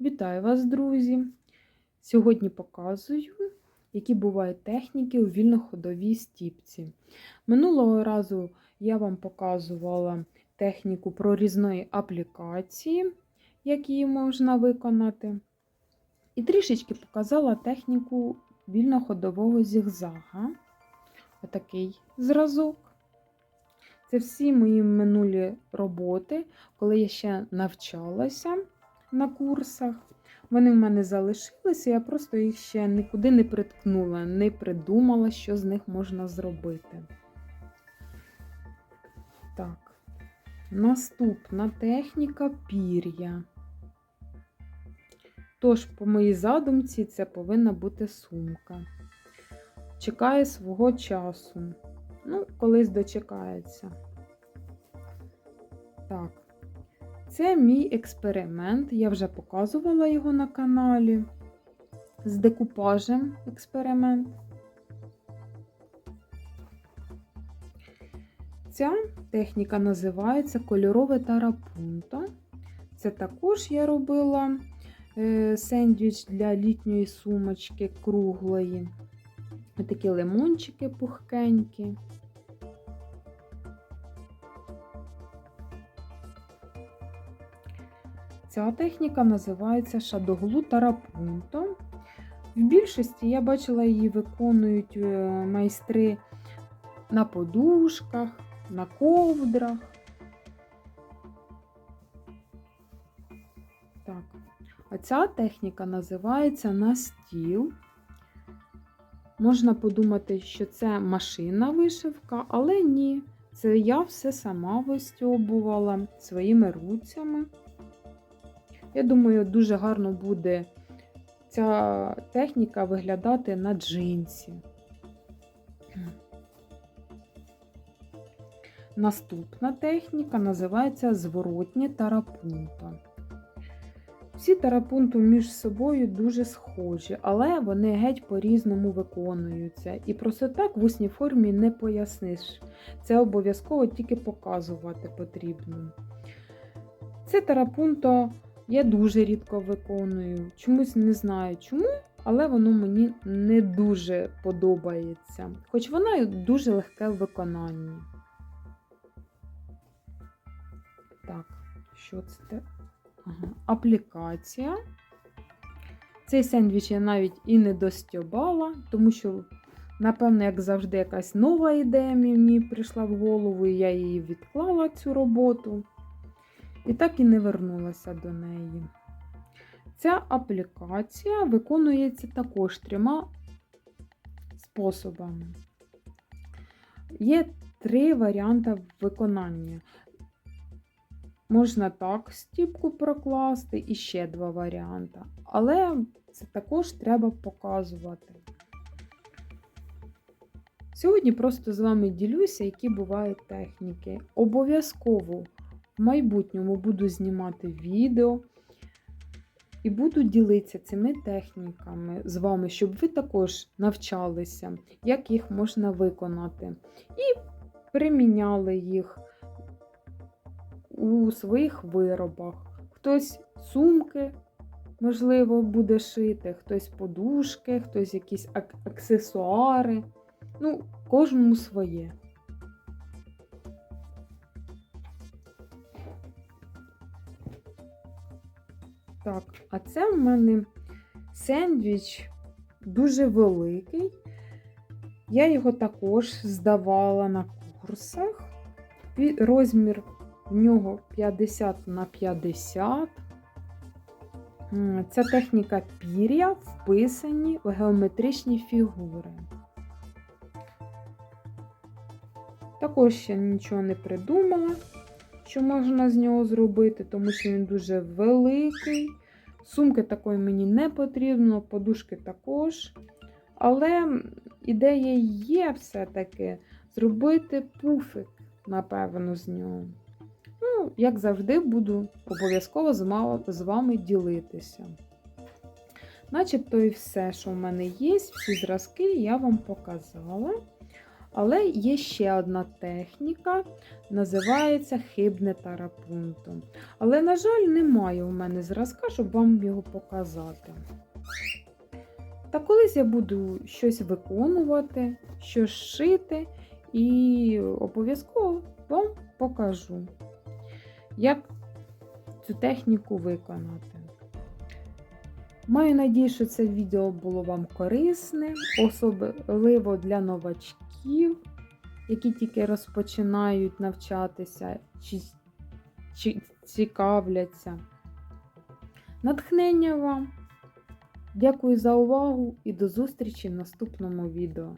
Вітаю вас, друзі! Сьогодні показую, які бувають техніки у вільноходовій стіпці. Минулого разу я вам показувала техніку прорізної аплікації, як її можна виконати. І трішечки показала техніку вільноходового зігзага. Отакий зразок. Це всі мої минулі роботи, коли я ще навчалася на курсах. Вони в мене залишилися, я просто їх ще нікуди не приткнула, не придумала, що з них можна зробити. Так, наступна техніка пір'я. Тож, по моїй задумці, це повинна бути сумка. Чекає свого часу. Ну, колись дочекається. Так. Це мій експеримент, я вже показувала його на каналі. З декупажем експеримент. Ця техніка називається кольорове тарапунто. Це також я робила е, сендвіч для літньої сумочки круглої. Такі лимончики пухкенькі. Ця техніка називається шадоглу тарапунто. В більшості я бачила її виконують е, майстри на подушках, на ковдрах. Так. А ця техніка називається на стіл. Можна подумати, що це машина вишивка, але ні. Це я все сама вистьобувала своїми руцями. Я думаю, дуже гарно буде ця техніка виглядати на джинсі. Наступна техніка називається зворотнє тарапунто. Всі тарапунту між собою дуже схожі, але вони геть по-різному виконуються. І просто так в усній формі не поясниш. Це обов'язково тільки показувати потрібно. Це тарапунто я дуже рідко виконую. Чомусь не знаю чому, але воно мені не дуже подобається. Хоч вона дуже легке в виконанні. Так, що це? Ага. Аплікація. Цей сендвіч я навіть і не достьобала, тому що, напевно, як завжди, якась нова ідея мені прийшла в голову, і я її відклала цю роботу. І так і не вернулася до неї. Ця аплікація виконується також трьома способами. Є три варіанти виконання. Можна так стіпку прокласти і ще два варіанти. Але це також треба показувати. Сьогодні просто з вами ділюся, які бувають техніки. Обов'язково в майбутньому буду знімати відео і буду ділитися цими техніками з вами, щоб ви також навчалися, як їх можна виконати. І приміняли їх у своїх виробах. Хтось сумки, можливо, буде шити, хтось подушки, хтось якісь аксесуари. Ну, кожному своє. Так, а це в мене сендвіч дуже великий. Я його також здавала на курсах. Розмір в нього 50 на 50. Ця техніка пір'я вписані в геометричні фігури. Також ще нічого не придумала що можна з нього зробити, тому що він дуже великий. Сумки такої мені не потрібно, подушки також. Але ідея є все-таки зробити пуфик, напевно, з нього. Ну, як завжди, буду обов'язково з вами ділитися. Начебто і все, що в мене є, всі зразки я вам показала. Але є ще одна техніка, називається хибне тарапунто. Але, на жаль, немає у мене зразка, щоб вам його показати. Та колись я буду щось виконувати, щось шити, і обов'язково вам покажу, як цю техніку виконати. Маю надію, що це відео було вам корисне, особливо для новачків, які тільки розпочинають навчатися чи, чи цікавляться. Натхнення вам! Дякую за увагу і до зустрічі в наступному відео.